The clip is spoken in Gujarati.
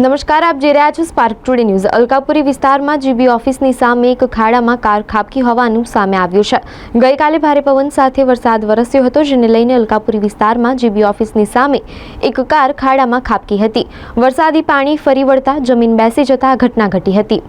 નમસ્કાર, આપ જોઈ રહ્યા છો સ્પાર્ક ટુડે ન્યૂઝ અલકાપુરી વિસ્તારમાં જીબી ઓફિસની સામે એક ખાડામાં કાર ખાબકી હોવાનું સામે આવ્યું છે. ગઈકાલે ભારે પવન સાથે વરસાદ વરસ્યો હતો, જેને લઈને અલકાપુરી વિસ્તારમાં જીબી ઓફિસની સામે એક કાર ખાડામાં ખાબકી હતી. વરસાદી પાણી ફરી વળતા જમીન બેસી જતા આ ઘટના ઘટી હતી.